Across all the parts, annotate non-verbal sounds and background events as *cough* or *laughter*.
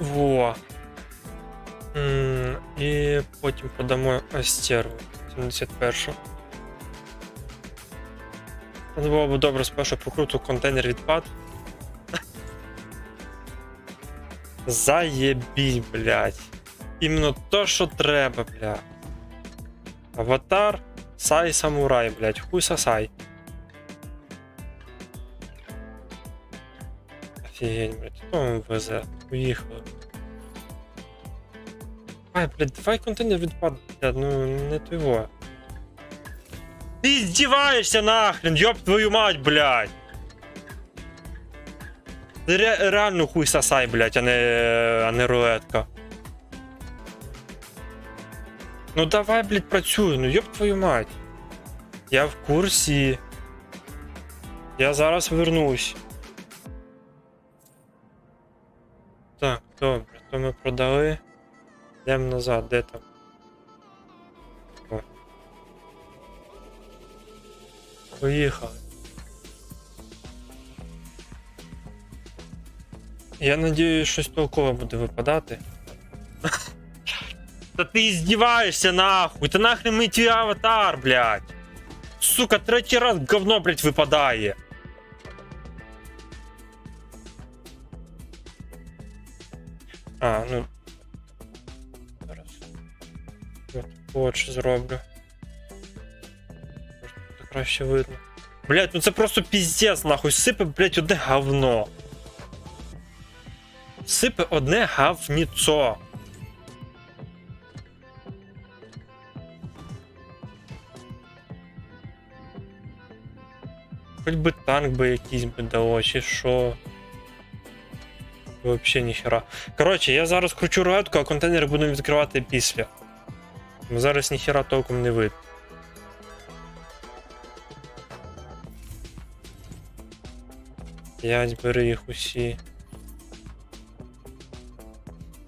Во. І потім продамо Астеру 71. Це було б добре спершу покруту контейнер відпад. Заєбій, блядь. Іменно то, що треба, блядь. Аватар, сай самурай, блядь. Хуй сосай. Офігеть, блядь, хто везе? Уїхали. Ай, блядь, давай контейнер відпад, блядь, ну не твого. Ти издеваешься нахрен, ёб твою мать, блядь! Ти ре- реально хуй сосай, блядь, а не, а не рулетка. Ну давай, блядь, працюй, ну ёб твою мать. Я в курсі. Я зараз вернусь. добре, то ми продали. Йдемо назад, де там? О. Поїхали. Я надіюсь, щось толкове буде випадати. Та ти издеваешься нахуй! Та нахрен мій твій аватар, блядь! Сука, третій раз говно, блядь, випадає. А, ну. Зараз. От, зроблю. Буде краще видно. Блять, ну це просто піздець, нахуй. Сипе, блять, одне говно. Сипе одне говніцо. Хоч би танк би якийсь би дало, чи що. Вообще ніхера. Коротше, я зараз кручу рулетку, а контейнери будемо відкривати після. Зараз ніхера толком не видно. П'ять бери їх усі.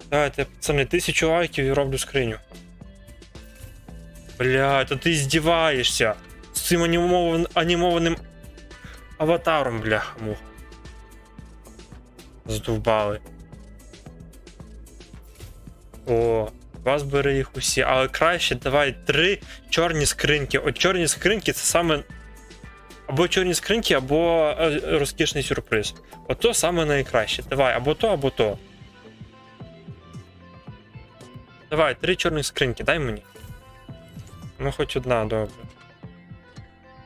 Давайте, пацани, тисячу лайків і роблю скриню. Бля, то ти здіваєшся з цим анімован... анімованим аватаром, бляха муха. Здовбали. О, вас бери їх усі, але краще давай три чорні скриньки. От чорні скриньки це саме. Або чорні скриньки, або е, розкішний сюрприз. Ото саме найкраще. Давай, або то, або то. Давай, три чорних скриньки, дай мені. Ну, хоч одна, добре.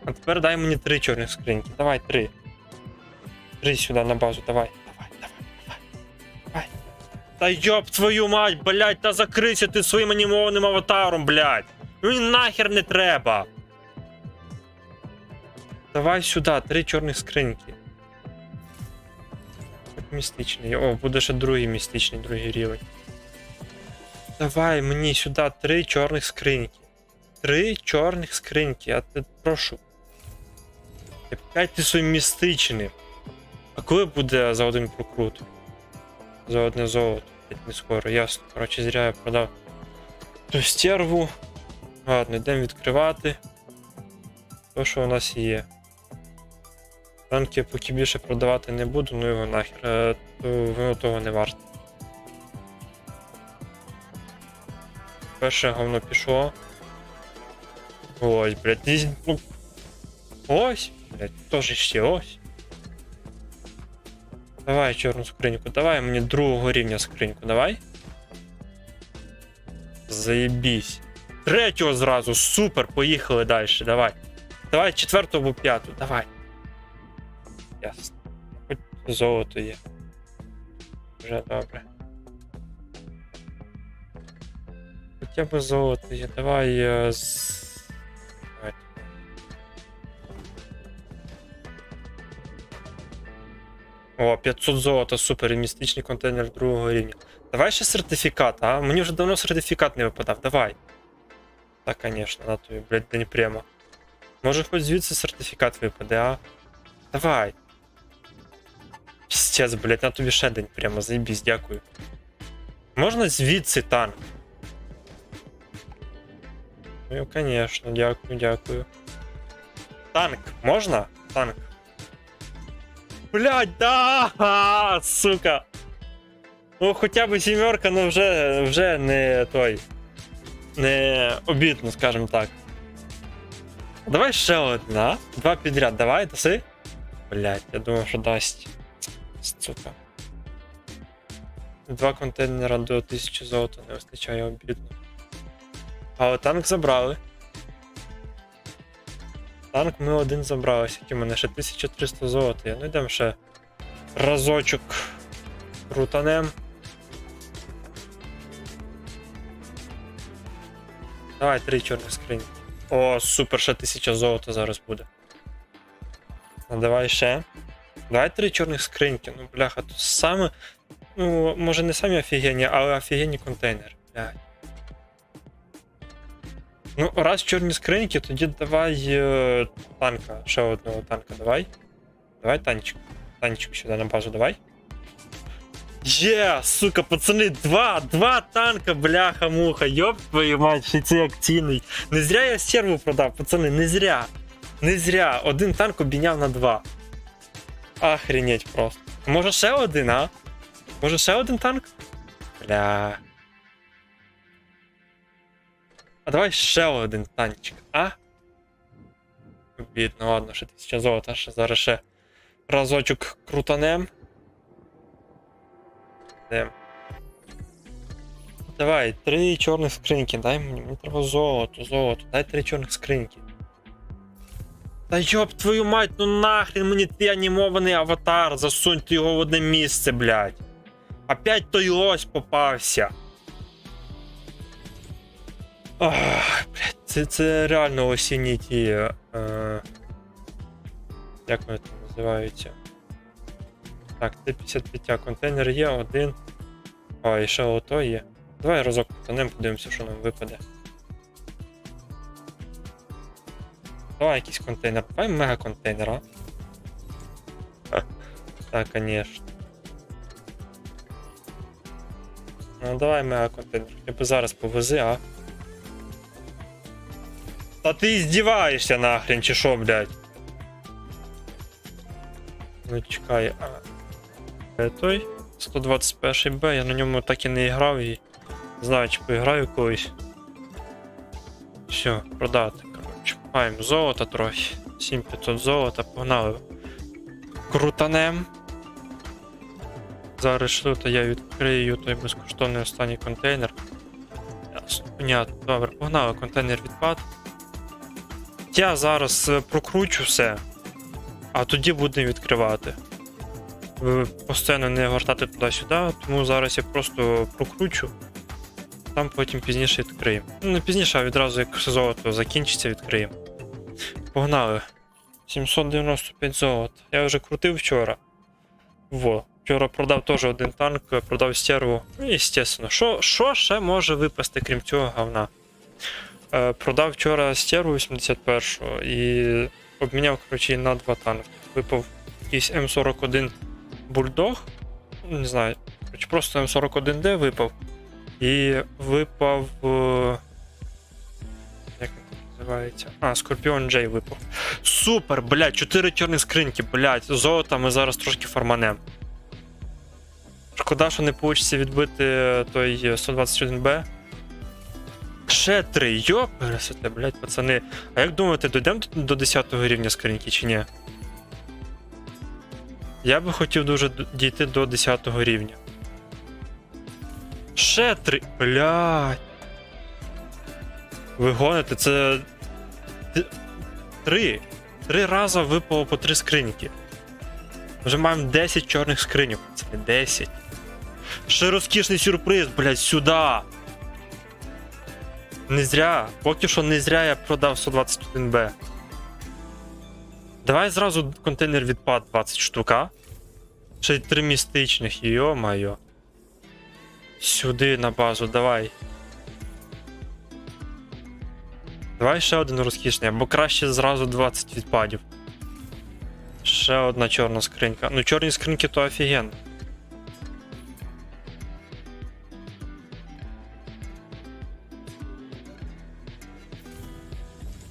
А тепер дай мені три чорних скриньки. Давай, три. Три сюди на базу. Давай. Та йоб твою мать, блядь, та закрийся ти своїм анімованим аватаром, блядь. Ну і нахер не треба. Давай сюди, три чорних скриньки. Містичний. О, буде ще другий містичний, другий рівень. Давай мені сюди три чорних скриньки. Три чорних скриньки, я тебе прошу. Опять ти своїм містичним. А коли буде за один прокрут? За одне золото. Не скоро, ясно. Коротше, зря я продав ту стерву. Ладно, йдемо відкривати. То, що у нас є. Танки я поки більше продавати не буду, ну його нахер. Е, воно того не варто. Перше говно пішло. Ось, блядь, ну. Ось, блядь, теж ще ось. Давай чорну скриньку, давай мені другого рівня скриньку, давай. Заєбісь. Третього зразу, супер, поїхали далі, давай. Давай четверту або п'яту, давай. Ясно. Хоч золото є. Вже добре. Хоча б золото є, давай е. О, 500 золота, супер, і містичний контейнер другого рівня. Давай ще сертифікат, а? Мені вже давно сертифікат не випадав, давай. Так, конечно, на тобі, блядь, день прямо. Може хоч звідси сертифікат випаде, а? Давай. Пістець, блядь, на тобі ще день прямо, заєбісь, дякую. Можна звідси танк? Ну, конечно, дякую, дякую. Танк, можна? Танк. Блять, да! Сука! Ну, хоча б сімерка, ну вже, вже не той. Не обідно, скажімо так. Давай ще один, а? Два підряд, давай, даси? Блять, я думав, що дасть. Сука. Два контейнера до 1000 золота не вистачає обідно. Але танк забрали. Танк ми один забрали, скільки в мене ще 1300 золота. Ну йдемо ще разочок крутанем. Давай три чорних скрині. О, супер, ще 1000 золота зараз буде. Ну давай ще. Давай три чорних скриньки. Ну, бляха, тут саме. Ну, може не самі офігенні, але офігенні контейнери. Блядь. Ну, раз чорні скриньки, тоді давай е, танка, ще одного танка давай. Давай танчик. Танчик сюди на базу давай. Є, сука, пацани, два, два танка, бляха, муха, йоп твою мать, ще цей акційний. Не зря я серву продав, пацани, не зря. Не зря. Один танк обійняв на два. Охренеть просто. Може ще один, а? Може ще один танк? Бля. А давай ще один танчик, а? Бідно, ладно, ще тисяча золота, ще зараз ще разочок крутанем. Давай, три чорних скриньки, дай мені, мені треба золото, золото, дай три чорних скриньки. Та йоп твою мать, ну нахрен мені твій анімований аватар, засуньте його в одне місце, блядь. Опять той ось попався. Ах, блядь, це, це реально осінні ті. Е, як вони там називаються? Так, Т-55 контейнер є, один. О, і ще ото є. Давай разок потонем, подивимося, що нам випаде. Давай якийсь контейнер. Давай мега контейнер, а? Так, конечно. Ну давай мега контейнер. Хоча б зараз повези, а? Та ти здіваєшся нахрен, чи що, блядь? Ну чекай, а. Той 121 Б, я на ньому так і не грав і знаю, чи поіграю колись. Все, продати, коротше. Маємо золото трохи. 7500 золота, погнали. Крутанем. Зараз то я відкрию той безкоштовний останній контейнер. Ясно, понятно. Добре, погнали, контейнер відпад. Я зараз е, прокручу все, а тоді будемо відкривати. Постійно не гортати туди-сюди, тому зараз я просто прокручу. Там потім пізніше відкриємо. Ну, не пізніше, а відразу як золото закінчиться, відкриємо. Погнали. 795 золота. Я вже крутив вчора. Во. Вчора продав теж один танк, продав стерву. Ну, естественно. Що, що ще може випасти, крім цього говна? Е, продав вчора стерву 81 і обміняв, коротше, на два танки. Випав якийсь М41 бульдог. Не знаю. Коротше, просто М41D випав. І випав. е, Як він називається? А, Скорпіон Джей випав. Супер, блядь, 4 чорні скриньки, блядь. Золота ми зараз трошки фарманем. Шкода, що не вийде відбити той 121Б. Ще три, йоп, пересете, блядь, пацани. А як думаєте, дійдемо до 10 рівня скриньки чи ні? Я би хотів дуже дійти до 10 рівня. Ще три. Блядь. Ви гоните, це. Три. Три рази випало по три скриньки. Вже маємо 10 чорних скриньок. Це 10. Ще розкішний сюрприз, блядь, сюди. Не зря. Поки що не зря я продав 121Б. Давай зразу контейнер відпад 20 штук, а? Ще й три містичних, йо-майо. Сюди на базу, давай. Давай ще один розкішний, або краще зразу 20 відпадів. Ще одна чорна скринька. Ну, чорні скриньки то офігенно.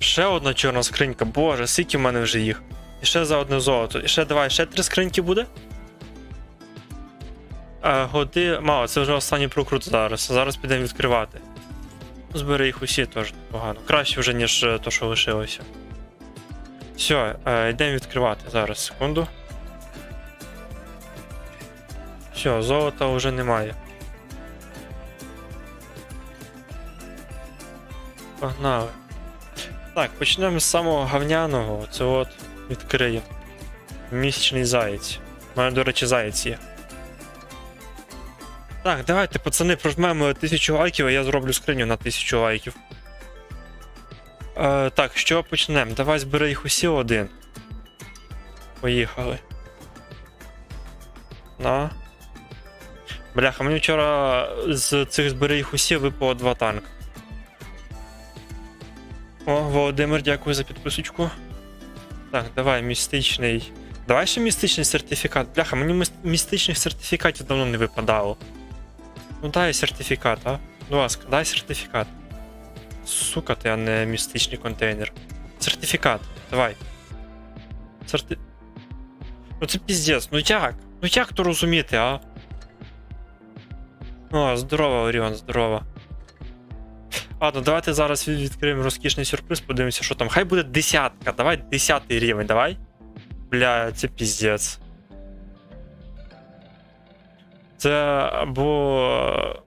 Ще одна чорна скринька, боже, скільки в мене вже їх. І ще за одне золото. І ще давай, ще три скриньки буде? Е, годи. Мало, це вже останній прокрут зараз. Зараз підемо відкривати. Збери їх усі теж непогано. Краще вже, ніж е, то, що лишилося. Все, йдемо відкривати зараз, секунду. Все, золота вже немає. Погнали. Так, почнемо з самого гавняного. Це от відкриємо. Місячний заєць. У мене, до речі, заєць є. Так, давайте, пацани, прожмемо тисячу лайків, а я зроблю скриню на тисячу лайків. Е, так, що почнемо? Давай збери їх усі один. Поїхали. На. Бляха, мені вчора з цих збери їх усі випало два танка. О, Володимир, дякую за підписочку. Так, давай, містичний. Давай ще містичний сертифікат. Бляха, мені міс- містичних сертифікатів давно не випадало. Ну дай сертифікат, а? Будь ласка, дай сертифікат. Сука, ти, а не містичний контейнер. Сертифікат, давай. Серти... Ну це піздець, ну як? Ну як то розуміти, а? О, здорово, Оріон, здорово. Ладно, давайте зараз від- відкриємо розкішний сюрприз, подивимося, що там. Хай буде десятка, давай десятий рівень, давай. Бля, це піздець. Це або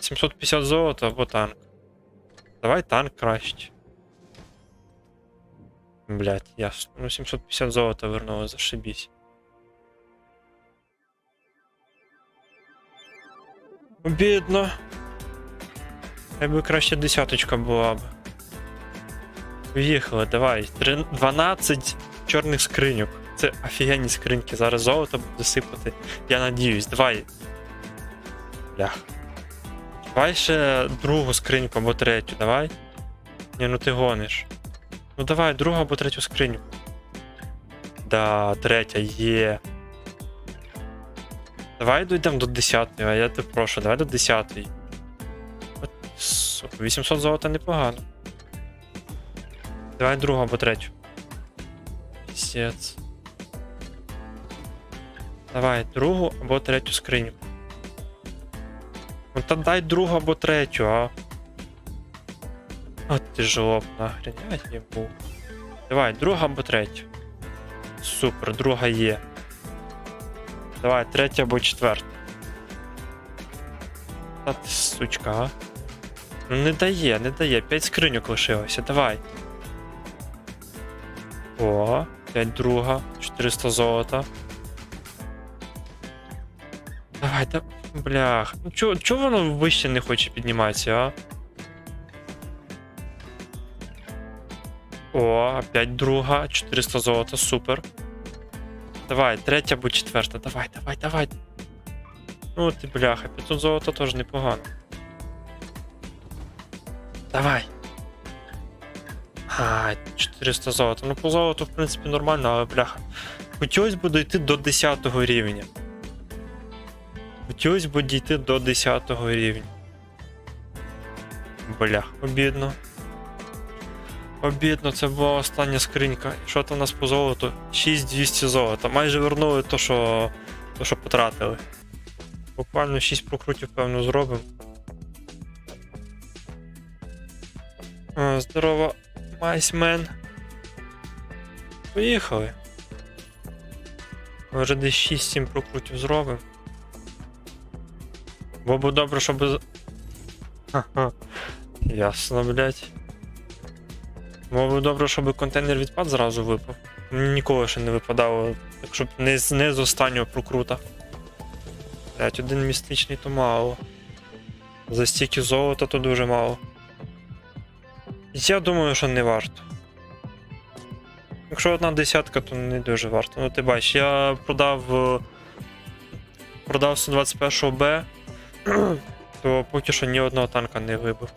750 золота, або танк. Давай танк краще. Блять, ясно. Ну 750 золота вернуло, зашибісь. Обідно. Хай би краще десяточка була б. Поїхали, давай. 12 чорних скриньок. Це офігенні скриньки. Зараз золото буде сипати. Я надіюсь, давай. Блях. Давай ще другу скриньку або третю, давай. Ні, ну ти гониш. Ну давай, другу або третю скриньку. Да, третя є. Давай дійдемо до 10, а я тебе прошу, давай до 10. От, сука, 800 золота непогано. Давай другу або третю. Пісець. Давай другу або третю скриню. Ну та дай другу або третю, а. От ти жлоб, нахрен, я їбу. Давай, друга або третю. Супер, друга є. Давай, третя або четверта. Та ти сучка, а. Ну не дає, не дає. 5 скриньок лишилося, давай. О, 5 друга, 400 золота. Давай, да. Блях. Ну чо, чо воно вище не хоче підніматися, а? О, опять друга, 400 золота, супер. Давай, третя або четверта, давай, давай, давай. Ну ти бляха, 500 золота теж непогано. Давай. Ай, 400 золота. Ну по золоту, в принципі, нормально, але бляха. Хотілося б дійти до 10 рівня. Хотілося б дійти до 10 рівня. Блях, обідно. Обідно, це була остання скринька. Що там у нас по золоту? 6200 золота. Майже вернули то, що, то, що потратили. Буквально 6 прокрутів, певно, зробимо. Здорово, майсмен. Поїхали. Може десь 6-7 прокрутів зробимо. Було б добре, щоб. Ха-ха. Ясно, блять. Було б добре, щоб контейнер відпад зразу випав. Ніколи ще не випадало, так щоб не з, не з останнього прокрута. Блять, один містичний то мало. За стільки золота то дуже мало. Я думаю, що не варто. Якщо одна десятка, то не дуже варто. Ну ти бачиш, я продав. е, Продав 121 Б, *clears throat* то поки що ні одного танка не вибив.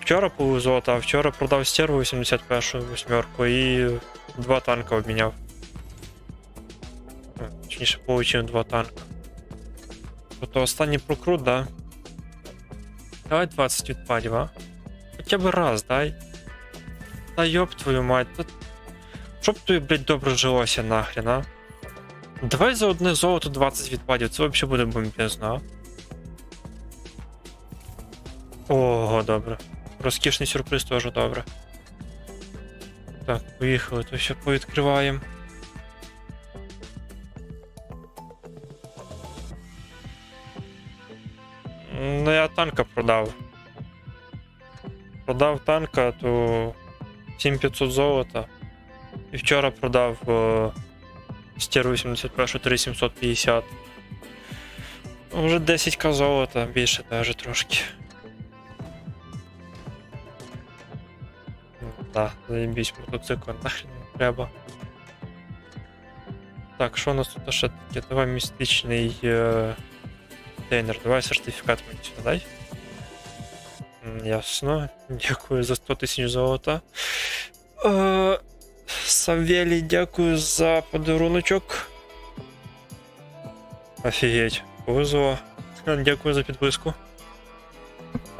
Вчора повезло, а вчора продав стерву 81 восьмерку і два танка обміняв. Е, Точніше, получив два танка. Тобто останній прокрут, да? Давай 20 відпадів, а? Хоча б раз, дай. Та йоп твою мать, та... Щоб тобі, блядь, добре жилося нахрен, а? Давай за одне золото 20 відпадів, це взагалі буде бомбезно? Ого, добре. Розкішний сюрприз теж добре. Так, поїхали, то ще повідкриваємо. Ну, я танка продав. Продав танка, то 7500 золота. І вчора продав е, стір 81 3750. Ну, Вже 10к золота, більше навіть трошки. Ну, Да, заєбісь мотоцикл, *laughs* нахрен не треба. Так, що у нас тут ще таке? Давай містичний е, контейнер, давай сертифікат мені сюди дай. Ясно. Дякую за 100 тисяч золота. Е, Савелій, дякую за подаруночок. Офігеть, повезло. Дякую за підписку.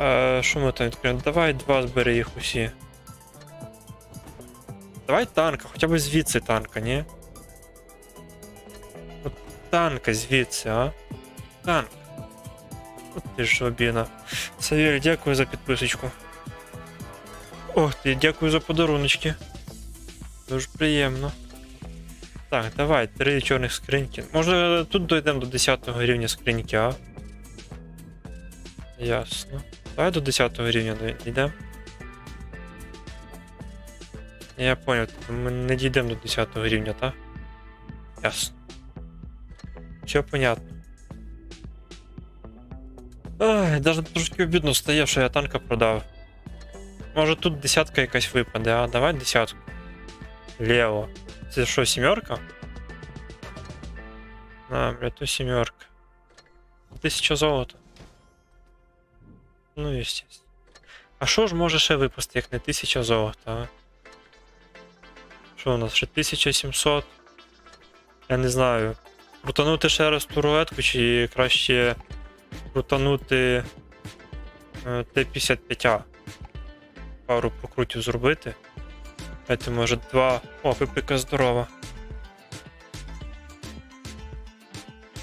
Е, що ми там відкриємо? Давай два збери їх усі. Давай танка, хоча б звідси танка, ні? От танка звідси, а? Танк. От ти ж жлобіна. Савель, дякую за підписочку. Ох ти, дякую за подаруночки. Дуже приємно. Так, давай, три чорних скриньки. Може тут дійдемо до 10 рівня скриньки, а? Ясно. Давай до 10 рівня дійдемо. Я понял, ми не дійдемо до 10 рівня, так? Ясно. Все понятно. Ай, даже трошки обідно стає, що я танка продав. Може тут десятка якась випаде, а давай десятку. Лево. Це що, сімерка? А, бля, то сімерка. Тисяча золота. Ну, естественно. А що ж може ще випасти, як не тисяча золота, а? Що у нас ще 1700? Я не знаю. Крутанути ще раз ту рулетку, чи краще крутанути е, Т-55А. Пару прокрутів зробити. Давайте, може, два. О, пипика здорова.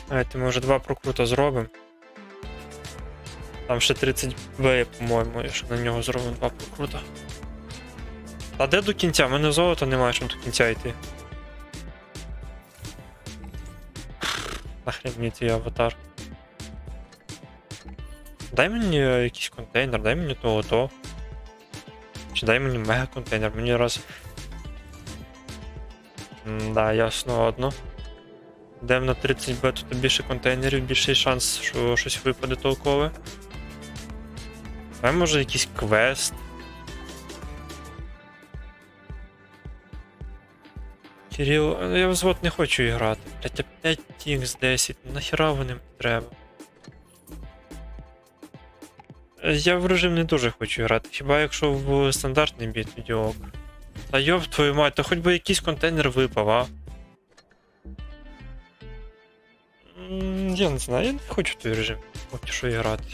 Давайте, може, два прокрута зробимо. Там ще 30 Б, по-моєму, якщо на нього зробимо два прокрута. А де до кінця? У мене золота немає, щоб до кінця йти. Нахрен мені цей аватар. Дай мені е, якийсь контейнер, дай мені того то. Чи дай мені мега контейнер, мені раз. Да, ясно одно. Йдемо на 30 б тут більше контейнерів, більший шанс, що щось випаде толкове. Давай може якийсь квест. Кирил, я в звод не хочу грати. Блять, опять Тінкс 10, ну нахіра вони треба. Я в режим не дуже хочу грати, хіба якщо в стандартний біт відео. Та йоб твою мать, то хоч би якийсь контейнер випав, а? Я не знаю, я не хочу в той режим поки що грати.